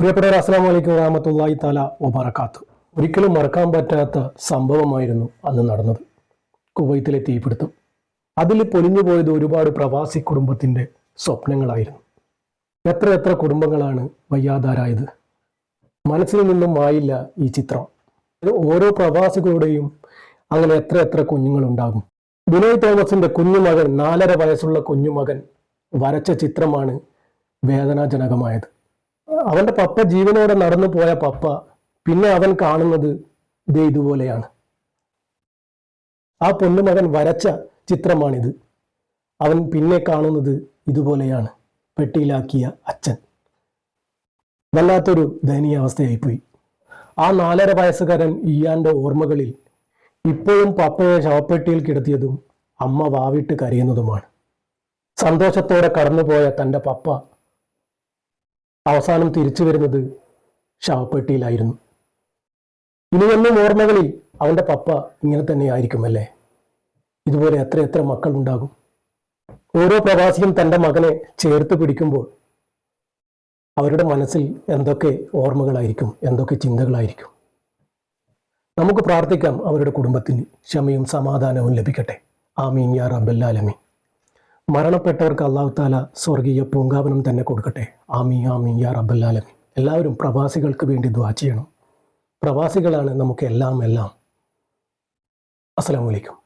പ്രിയപ്പെട്ടവർ അസ്സാം വലൈക്കും വറഹമത്തല്ലാഹി താല വബറക്കാത്തു ഒരിക്കലും മറക്കാൻ പറ്റാത്ത സംഭവമായിരുന്നു അന്ന് നടന്നത്. കുവൈത്തിലെ തീപിടുത്തം. അതിൽ പൊലിഞ്ഞു പോയത് ഒരുപാട് പ്രവാസി കുടുംബത്തിന്റെ സ്വപ്നങ്ങളായിരുന്നു. എത്ര എത്ര കുടുംബങ്ങളാണ് വയ്യാതാരായത്. മനസ്സിൽ നിന്നും മായില്ല ഈ ചിത്രം. ഓരോ പ്രവാസികളുടെയും അങ്ങനെ എത്ര എത്ര കുഞ്ഞുങ്ങളുണ്ടാകും. ബിനോയ് തോമസിന്റെ കുഞ്ഞുമകൻ നാലര വയസ്സുള്ള കുഞ്ഞുമകൻ വരച്ച ചിത്രമാണ് വേദനാജനകമായത്. അവന്റെ പപ്പ ജീവനോടെ നടന്നു പോയ പപ്പ പിന്നെ അവൻ കാണുന്നത് ദേ ഇതുപോലെയാണ്. ആ പൊന്നുമകൻ വരച്ച ചിത്രമാണിത്. അവൻ പിന്നെ കാണുന്നത് ഇതുപോലെയാണ്. പെട്ടിയിലാക്കിയ അച്ഛൻ. വല്ലാത്തൊരു ദയനീയാവസ്ഥയായിപ്പോയി ആ നാലര വയസ്സുകാരൻ ഇയാന്റെ ഓർമ്മകളിൽ ഇപ്പോഴും പപ്പയെ ശവപ്പെട്ടിയിൽ കിടത്തിയതും അമ്മ വാവിട്ട് കരയുന്നതുമാണ്. സന്തോഷത്തോടെ കടന്നുപോയ തന്റെ പപ്പ അവസാനം തിരിച്ചു വരുന്നത് ശവപ്പെട്ടിയിലായിരുന്നു ഇനിയൊന്നും ഓർമ്മകളിൽ അവന്റെ പപ്പ ഇങ്ങനെ തന്നെ ആയിരിക്കുമല്ലേ ഇതുപോലെ എത്ര എത്ര മക്കളുണ്ടാകും. ഓരോ പ്രവാസിയും തന്റെ മകനെ ചേർത്ത് പിടിക്കുമ്പോൾ അവരുടെ മനസ്സിൽ എന്തൊക്കെ ഓർമ്മകളായിരിക്കും എന്തൊക്കെ ചിന്തകളായിരിക്കും. നമുക്ക് പ്രാർത്ഥിക്കാം അവരുടെ കുടുംബത്തിന് ക്ഷമയും സമാധാനവും ലഭിക്കട്ടെ. ആമീൻ യാ റബ്ബല്ലാലമീൻ മരണപ്പെട്ടവർക്ക് അള്ളാഹു താല സ്വർഗീയ പൂങ്കാവനം തന്നെ കൊടുക്കട്ടെ. ആമി ആമി യാ റബ്ബല്ലാലമീൻ എല്ലാവരും പ്രവാസികൾക്ക് വേണ്ടി ദ്വാ ചെയ്യണം. പ്രവാസികളാണ് നമുക്ക് എല്ലാം എല്ലാം. അലൈക്കും.